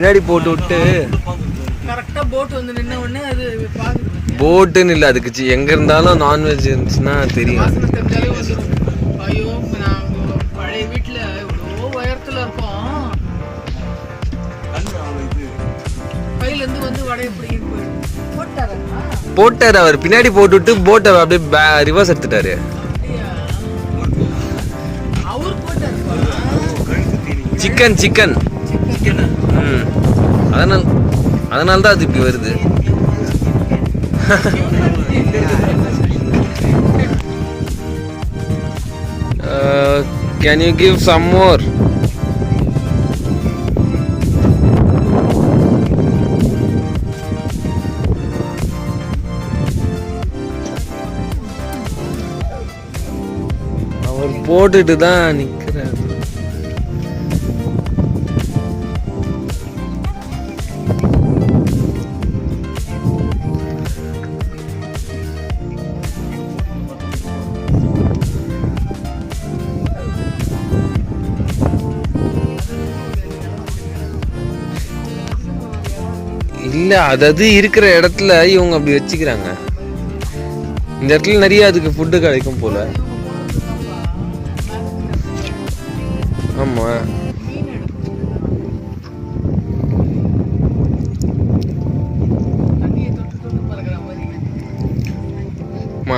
பின்னாடி போட்டு விட்டு. கரெக்டா போட் வந்து நின்ன உடனே அது பாக்குது போட்டுன்னு இல்லை அதுக்கு எங்க இருந்தாலும் நான்வெஜ் இருந்துச்சுன்னா தெரியும் ஐயோ நாங்க பழைய வீட்டுல இவ்வளோ உயரத்துல இருக்கோம். வந்து போட்டாரா? போட்டாரு அவர். பின்னாடி போட்டு விட்டு போட்டை அப்படியே ரிவர்ஸ் எடுத்துட்டாரு. சிக்கன் சிக்கன் ம். அதனால் அதனால தான் அது இப்படி வருது. Can you give some more அவர் போட்டுட்டு தான் நிக்கிறார். இல்ல அதது இருக்கிற இடத்துல இவங்க அப்படி வச்சுக்கிறாங்க. இந்த இடத்துல நிறைய அதுக்கு ஃபுட்டு கிடைக்கும் போல. ஆமா.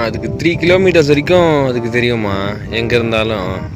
அதுக்கு த்ரீ கிலோமீட்டர்ஸ் வரைக்கும் அதுக்கு தெரியுமா? எங்க இருந்தாலும்.